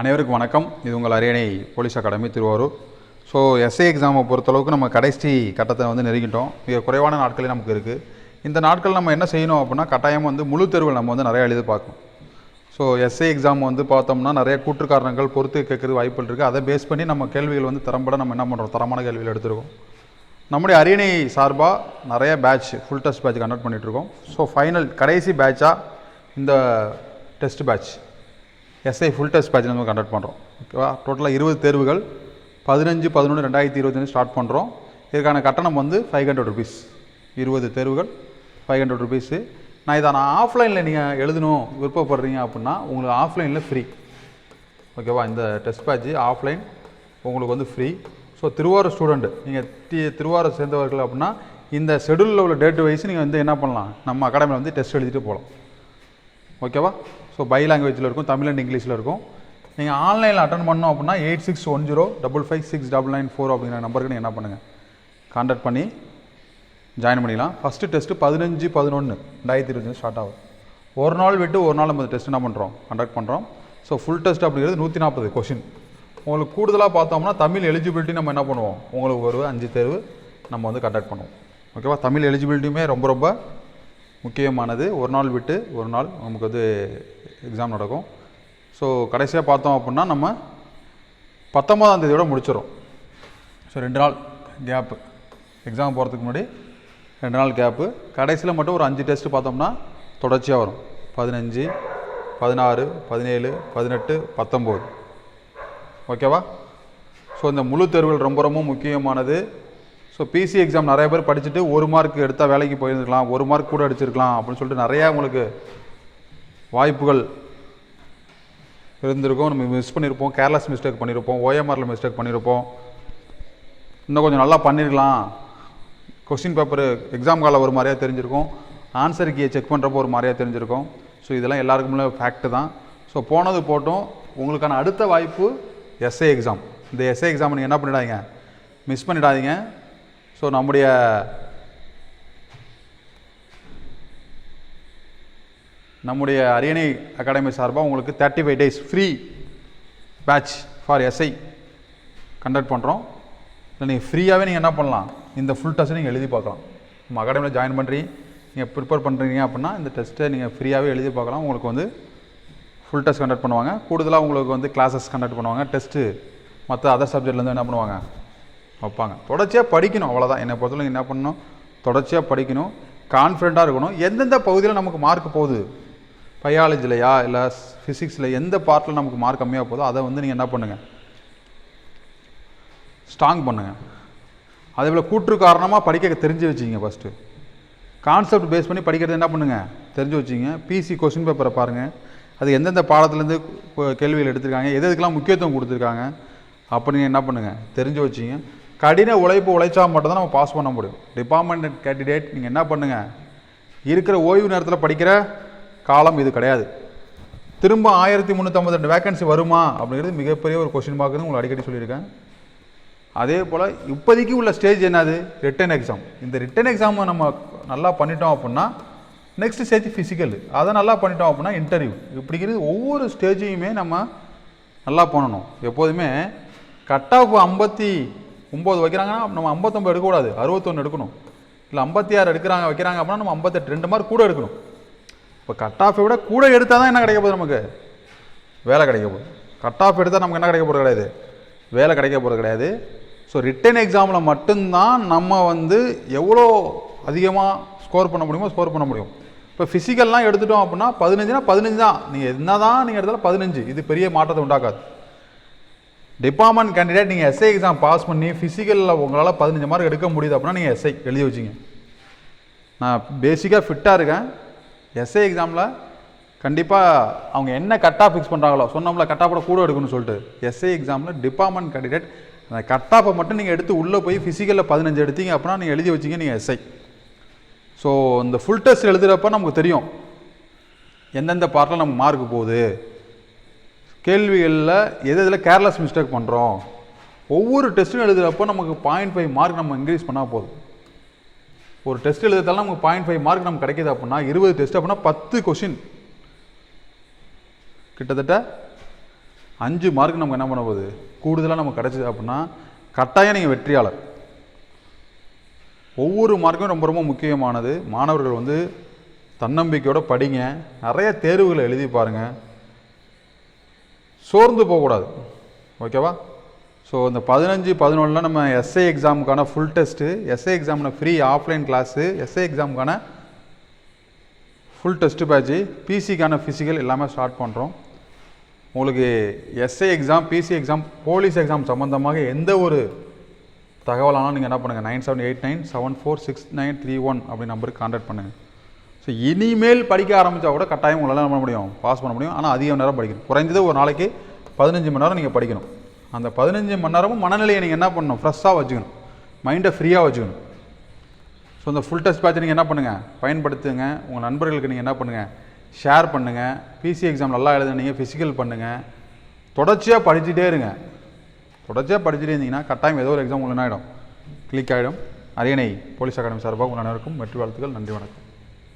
அனைவருக்கும் வணக்கம். இது உங்கள் Ariyanai police academy Thiruvarur. So SI எக்ஸாமை பொறுத்தளவுக்கு நம்ம கடைசி கட்டத்தை வந்து நெருங்கிட்டோம். மிக குறைவான நாட்களே நமக்கு இருக்குது இந்த நாட்கள் நம்ம என்ன செய்யணும் அப்படின்னா கட்டாயம் வந்து முழு தேர்வில் நம்ம வந்து நிறைய எழுதி பார்க்கணும். ஸோ எஸ்ஐ எக்ஸாம் வந்து பார்த்தோம்னா நிறைய கூற்று காரணங்கள் பொறுத்து கேட்குறது வாய்ப்புகள் இருக்குது அதை பேஸ் பண்ணி நம்ம கேள்விகள் வந்து திறம்பட நம்ம என்ன பண்ணுறோம் தரமான கேள்விகள் எடுத்துருக்கோம். நம்முடைய அரியணை சார்பாக நிறைய batch full test batch conduct பண்ணிகிட்ருக்கோம் ஸோ ஃபைனல் கடைசி பேட்சாக இந்த test batch SI full test batch நம்ம கண்டக்ட் பண்ணுறோம் ஓகேவா டோட்டலாக இருபது தேர்வுகள் பதினஞ்சு பதினொன்று ரெண்டாயிரத்தி இருபத்தஞ்சு ஸ்டார்ட் பண்ணுறோம் இதுக்கான கட்டணம் வந்து ஃபைவ் ஹண்ட்ரட் ருபீஸ் இருபது தேர்வுகள் ஃபைவ் ஹண்ட்ரட் ருபீஸு நான் இதை நான் ஆஃப்லைனில் நீங்கள் எழுதணும் விருப்பப்படுறீங்க அப்படின்னா உங்களுக்கு ஆஃப்லைனில் ஃப்ரீ ஓகேவா இந்த டெஸ்ட் பேட்ச் ஆஃப்லைன் உங்களுக்கு வந்து ஃப்ரீ ஸோ திருவாரூர் ஸ்டூடெண்ட் நீங்கள் டி திருவாரூர் சேர்ந்தவர்கள் அப்படின்னா இந்த ஷெடியூலில் உள்ள டேட் வைஸ் நீங்கள் வந்து என்ன பண்ணலாம்? நம்ம அகாடமியில் வந்து டெஸ்ட் எழுதிட்டு போகலாம். ஓகேவா ஸோ பை லாங்குவேஜில் இருக்கும் தமிழ் அண்ட் இங்கிலீஷில் இருக்கும். நீங்கள் ஆன்லைனில் அட்டன் பண்ணோம் அப்படின்னா eight six one zero double five six double nine four அப்படிங்கிற நம்பருக்கு நீங்கள் என்ன பண்ணுங்கள் கான்டாக்ட் பண்ணி ஜாயின் பண்ணிக்கலாம் ஃபஸ்ட்டு டெஸ்ட்டு பதினஞ்சு பதினொன்று ரெண்டாயிரத்தி இருபத்தஞ்சு ஸ்டார்ட் ஆகும். ஒரு நாள் விட்டு ஒரு நாள் நம்ம டெஸ்ட் என்ன பண்ணுறோம் கண்டக்ட் பண்ணுறோம் ஸோ ஃபுல் டெஸ்ட் அப்படிங்கிறது நூற்றி நாற்பது கொஷின் உங்களுக்கு கூடுதலாக பார்த்தோம்னா தமிழ் எலிஜிபிலிட்டி நம்ம என்ன பண்ணுவோம்? உங்களுக்கு ஒரு அஞ்சு தேர்வு நம்ம வந்து கண்டக்ட் பண்ணுவோம். ஓகேவா தமிழ் எலிஜிபிலிட்டியுமே ரொம்ப ரொம்ப முக்கியமானது. ஒரு நாள் விட்டு ஒரு நாள் நமக்கு வந்து எக்ஸாம் நடக்கும். ஸோ கடைசியாக பார்த்தோம் அப்படின்னா நம்ம பத்தொம்பதாம் தேதியோட முடிச்சிடும் ஸோ ரெண்டு நாள் கேப்பு எக்ஸாம் போகிறதுக்கு முன்னாடி ரெண்டு நாள் கேப்பு கடைசியில் மட்டும் ஒரு அஞ்சு டெஸ்ட்டு பார்த்தோம்னா தொடர்ச்சியாக வரும். பதினஞ்சு பதினாறு பதினேழு பதினெட்டு பத்தொம்போது. ஓகேவா ஸோ இந்த முழு தேர்வுகள் ரொம்ப ரொம்ப முக்கியமானது. ஸோ பிசி எக்ஸாம் நிறைய பேர் படிச்சுட்டு ஒரு மார்க் எடுத்தால் வேலைக்கு போயிருந்துக்கலாம் ஒரு மார்க் கூட அடிச்சிருக்கலாம் அப்படின்னு சொல்லிட்டு நிறையா உங்களுக்கு வாய்ப்புகள் இருந்திருக்கும். நம்ம மிஸ் பண்ணியிருப்போம் கேர்லெஸ் மிஸ்டேக் பண்ணியிருப்போம் ஓஎம்ஆரில் மிஸ்டேக் பண்ணியிருப்போம் இன்னும் கொஞ்சம் நல்லா பண்ணியிருக்கலாம் கொஸ்டின் பேப்பர் எக்ஸாம் காலில் ஒரு மாதிரியாக தெரிஞ்சிருக்கும். ஆன்சர் கீயை செக் பண்ணுறப்போ ஒரு மாதிரியாக தெரிஞ்சிருக்கும். ஸோ இதெல்லாம் எல்லாருக்குமே ஃபேக்ட் தான். ஸோ போனது போட்டும் உங்களுக்கான அடுத்த வாய்ப்பு எஸ்ஏ எக்ஸாம் இந்த எஸ்ஏ எக்ஸாம் நீங்கள் என்ன பண்ணிடாதீங்க? மிஸ் பண்ணிடாதீங்க. ஸோ நம்முடைய நம்முடைய அரியணை அகாடமி சார்பாக உங்களுக்கு thirty five days free batch for SI conduct பண்ணுறோம் இல்லை நீங்கள் ஃப்ரீயாகவே நீங்கள் என்ன பண்ணலாம்? இந்த ஃபுல் டெஸ்ட்டை நீங்கள் எழுதி பார்க்கலாம். நம்ம அகாடமியில் ஜாயின் பண்ணுறீ நீங்கள் ப்ரிப்பேர் பண்ணுறீங்க அப்படின்னா இந்த டெஸ்ட்டை நீங்கள் ஃப்ரீயாகவே எழுதி பார்க்கலாம். உங்களுக்கு வந்து ஃபுல் டெஸ்ட் கண்டக்ட் பண்ணுவாங்க. கூடுதலாக உங்களுக்கு வந்து கிளாஸஸ் கண்டக்ட் பண்ணுவாங்க. டெஸ்ட்டு மற்ற அதர் சப்ஜெக்ட்லேருந்து என்ன பண்ணுவாங்க? வைப்பாங்க. தொடர்ச்சியாக படிக்கணும் அவ்வளோதான் என்னை பொறுத்தவரைக்கும் என்ன பண்ணணும்? தொடர்ச்சியாக படிக்கணும் கான்ஃபிடண்ட்டாக இருக்கணும். எந்தெந்த பகுதியில் நமக்கு மார்க் போகுது? பயாலஜிலையா இல்லை ஃபிசிக்ஸில் எந்த பார்ட்டில் நமக்கு மார்க் கம்மியாக போதோ அதை வந்து நீங்கள் என்ன பண்ணுங்கள் ஸ்ட்ராங் பண்ணுங்கள் அதே போல் கூற்று காரணமாக படிக்க தெரிஞ்சு வச்சிங்க ஃபஸ்ட்டு கான்செப்ட் பேஸ் பண்ணி படிக்கிறது என்ன பண்ணுங்கள் தெரிஞ்சு வச்சுங்க பிசி கொஸ்டின் பேப்பரை பாருங்கள் அது எந்தெந்த பாடத்துலேருந்து கேள்விகள் எடுத்திருக்காங்க எது எதுக்கெல்லாம் முக்கியத்துவம் கொடுத்துருக்காங்க அப்போ நீங்கள் என்ன பண்ணுங்கள் தெரிஞ்சு வச்சிங்க கடின உழைப்பு உழைச்சா மட்டும்தான் நம்ம பாஸ் பண்ண முடியும். டிபார்ட்மெண்ட் கேண்டிடேட் நீங்கள் என்ன பண்ணுங்கள் இருக்கிற ஓய்வு நேரத்தில் படிக்கிற காலம் இது கிடையாது. திரும்ப ஆயிரத்தி முந்நூற்றம்பது ரெண்டு வேகன்சி வருமா? அப்படிங்கிறது மிகப்பெரிய ஒரு கொஸ்டின் மார்க்குன்னு உங்களுக்கு அடிக்கடி சொல்லியிருக்கேன். அதே போல் இப்போதைக்கு உள்ள ஸ்டேஜ் என்னது? ரிட்டன் எக்ஸாம் இந்த ரிட்டன் எக்ஸாமை நம்ம நல்லா பண்ணிட்டோம் அப்படின்னா நெக்ஸ்ட் ஸ்டேஜ் ஃபிசிக்கல் அதை நல்லா பண்ணிட்டோம் அப்படின்னா இன்டர்வியூ இப்படிங்கிறது ஒவ்வொரு ஸ்டேஜையுமே நம்ம நல்லா பண்ணணும். எப்போதுமே கட் ஆஃப் ஐம்பத்தி ஒம்பது வைக்கிறாங்கன்னா நம்ம ஐம்பத்தொம்பது எடுக்கக்கூடாது. அறுபத்தொன்று எடுக்கணும். இல்லை ஐம்பத்தி ஆறு எடுக்கிறாங்க வைக்கிறாங்க அப்படின்னா நம்ம ஐம்பத்தெட்டு ரெண்டு மார்க் கூட எடுக்கணும். இப்போ கட் ஆஃபை விட கூட எடுத்தால் தான் என்ன கிடைக்க போகுது நமக்கு? வேலை கிடைக்க போகுது. கட் ஆஃப் எடுத்தால் நமக்கு என்ன கிடைக்க போகிறது கிடையாது? வேலை கிடைக்க போகிறது கிடையாது. ஸோ ரிட்டன் எக்ஸாமில் மட்டும்தான் நம்ம வந்து எவ்வளோ அதிகமாக ஸ்கோர் பண்ண முடியுமோ ஸ்கோர் பண்ண முடியும். இப்போ ஃபிசிக்கல்லாம் எடுத்துட்டோம் அப்படின்னா பதினஞ்சுனா பதினஞ்சு தான். நீங்கள் என்ன தான் நீங்கள் எடுத்தாலும் பதினஞ்சு. இது பெரிய மாற்றத்தை உண்டாக்காது. டிபார்ட்மெண்ட் கேண்டிடேட் நீங்கள் எஸ்ஐ எக்ஸாம் பாஸ் பண்ணி ஃபிசிக்கலில் உங்களால் பதினஞ்சு மார்க் எடுக்க முடியுது அப்படின்னா நீங்கள் எஸ்ஐ எழுதி வச்சிங்க. நான் பேசிக்காக ஃபிட்டாக இருக்கேன். எஸ்ஐ எக்ஸாமில் கண்டிப்பாக அவங்க என்ன கட்டாக ஃபிக்ஸ் பண்ணுறாங்களோ சொன்னோம்ல கட் கூட எடுக்கணும்னு சொல்லிட்டு எஸ்ஐ எக்ஸாமில் டிபார்ட்மெண்ட் கேண்டிடேட் அந்த கட்டாப்பை மட்டும் நீங்கள் எடுத்து உள்ளே போய் ஃபிசிக்கலில் பதினஞ்சு எடுத்தீங்க அப்படின்னா நீங்கள் எழுதி வச்சிங்க நீங்கள் எஸ்ஐ ஸோ இந்த ஃபுல் டெஸ்ட் எழுதுகிறப்ப நமக்கு தெரியும் எந்தெந்த பார்ட்டில் நமக்கு மார்க் போகுது. கேள்விகளில் எது எதில் கேர்லெஸ் மிஸ்டேக் பண்ணுறோம் ஒவ்வொரு டெஸ்ட்டும் எழுதுகிறப்போ நமக்கு பாயிண்ட் ஃபைவ் மார்க் நம்ம இன்க்ரீஸ் பண்ணால் போதும். ஒரு டெஸ்ட் எழுதுறதால நமக்கு பாயிண்ட் ஃபைவ் மார்க் நமக்கு கிடைக்கிது அப்படின்னா இருபது டெஸ்ட் அப்படின்னா பத்து கொஷின் கிட்டத்தட்ட அஞ்சு மார்க் நமக்கு என்ன பண்ண போகுது? கூடுதலாக நமக்கு கிடச்சிது அப்படின்னா கட்டாயம் நீங்கள் வெற்றியாளர். ஒவ்வொரு மார்க்கும் ரொம்ப ரொம்ப முக்கியமானது மாணவர்கள் வந்து தன்னம்பிக்கையோடு படிங்க. நிறைய தேர்வுகளை எழுதி பாருங்கள் சோர்ந்து போகக்கூடாது. ஓகேவா? ஸோ இந்த பதினஞ்சு பதினொன்றில் நம்ம எஸ்ஐ எக்ஸாமுக்கான ஃபுல் டெஸ்ட்டு எஸ்ஐ எக்ஸாமில் ஃப்ரீ ஆஃப்லைன் கிளாஸு எஸ்ஐ எக்ஸாமுக்கான ஃபுல் டெஸ்ட்டு பேட்ச்சு பிசிக்கான ஃபிசிக்கல் எல்லாமே ஸ்டார்ட் பண்ணுறோம் உங்களுக்கு SI exam PC exam police exam சம்மந்தமாக எந்த ஒரு தகவலானாலும் நீங்கள் என்ன பண்ணுங்கள் nine seven eight nine seven four six nine three one அப்படி நம்பருக்கு கான்டாக்ட் பண்ணுங்கள் ஸோ இனிமேல் படிக்க ஆரம்பித்தா கூட கட்டாயம் உங்களால் என்ன பண்ண முடியும்? பாஸ் பண்ண முடியும். ஆனால் அதிக நேரம் படிக்கணும். குறைஞ்சது ஒரு நாளைக்கு பதினஞ்சு மணி நேரம் நீங்கள் படிக்கணும். அந்த பதினஞ்சு மணி நேரமும் மனநிலையை நீங்கள் என்ன பண்ணணும்? ஃப்ரெஷ்ஷாக வச்சுக்கணும். மைண்டை ஃப்ரீயாக வச்சுக்கணும். ஸோ இந்த ஃபுல் டெஸ்ட் பேட்ச் நீங்கள் என்ன பண்ணுங்கள் பயன்படுத்துங்க. உங்கள் நண்பர்களுக்கு நீங்கள் என்ன பண்ணுங்கள் ஷேர் பண்ணுங்கள் பிசி எக்ஸாம் நல்லா எழுதுனீங்க ஃபிசிக்கல் பண்ணுங்கள் தொடர்ச்சியாக படிச்சுட்டே இருங்க. தொடர்ச்சியாக படிச்சுட்டே இருந்தீங்கன்னா கட்டாயம் ஏதோ ஒரு எக்ஸாம் உங்களுக்கு என்ன ஆகிடும் கிளிக் ஆகிடும் அரியணை போலீஸ் அகாடமி சார்பாக உங்கள் அனைவருக்கும் வெற்றி வாழ்த்துக்கள். நன்றி வணக்கம்.